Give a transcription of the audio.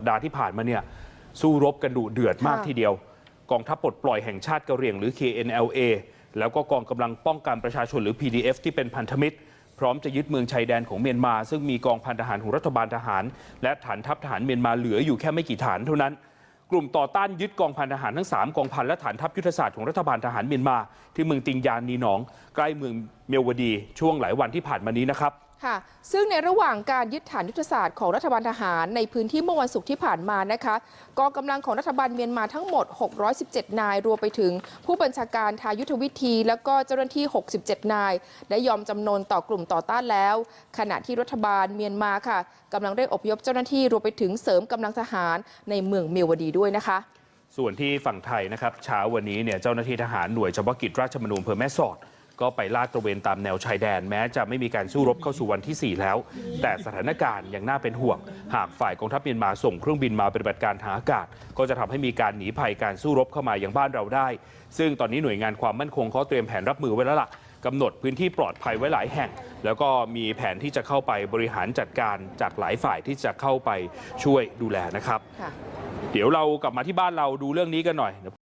สัปดาห์ที่ผ่านมาเนี่ยสู้รบกันดุเดือดมากค่ะทีเดียว กองทัพปลดปล่อยแห่งชาติกะเหรี่ยงหรือ KNLA แล้วก็กองกำลังป้องกันประชาชนหรือ PDF ที่เป็นพันธมิตร พร้อมจะยึดเมืองชายแดนของเมียนมา ซึ่งมีกองพันทหารของรัฐบาลทหาร และฐานทัพทหารเมียนมาเหลืออยู่แค่ไม่กี่ฐานเท่านั้น กลุ่มต่อต้านยึดกองพันทหารทั้ง 3 กองพันและฐานทัพยุทธศาสตร์ของรัฐบาลทหารเมียนมา ที่เมืองติงยานนีหนอง ใกล้เมืองเมียวดี ช่วงหลายวันที่ผ่านมานี้นะครับ ค่ะ ซึ่งในระหว่างการยึดฐานยุทธศาสตร์ของรัฐบาลทหารในพื้นที่เมื่อวันศุกร์ที่ผ่านมานะคะกองกำลังของรัฐบาลเมียนมาทั้งหมด 617 นาย รวมไปถึงผู้บัญชาการทายุทธวิธี แล้วก็เจ้าหน้าที่ 67 นาย ได้ยอมจำนนต่อกลุ่มต่อต้านแล้ว ขณะที่รัฐบาลเมียนมาค่ะกำลังเร่งอพยพเจ้าหน้าที่รวมไปถึงเสริมกำลังทหารในเมืองเมียวดีด้วยนะคะส่วนที่ฝั่งไทยนะครับเช้าวันนี้เนี่ยเจ้าหน้าที่ทหารหน่วยเฉพาะกิจราชมนูญอำเภอแม่สอด ก็ไปลาดตระเวนตามแนวชายแดน แม้จะไม่มีการสู้รบเข้าสู่วันที่ 4 แล้ว แต่สถานการณ์ยังน่าเป็นห่วง หากฝ่ายกองทัพเมียนมาส่งเครื่องบินมาปฏิบัติการทางอากาศ ก็จะทำให้มีการหนีภัยการสู้รบเข้ามายังบ้านเราได้ ซึ่งตอนนี้หน่วยงานความมั่นคงเขาเตรียมแผนรับมือไว้แล้วล่ะกำหนดพื้นที่ปลอดภัยไว้หลายแห่ง แล้วก็มีแผนที่จะเข้าไปบริหารจัดการจากหลายฝ่ายที่จะเข้าไปช่วยดูแลนะครับค่ะเดี๋ยวเรากลับมาที่บ้านเราดูเรื่องนี้กันหน่อย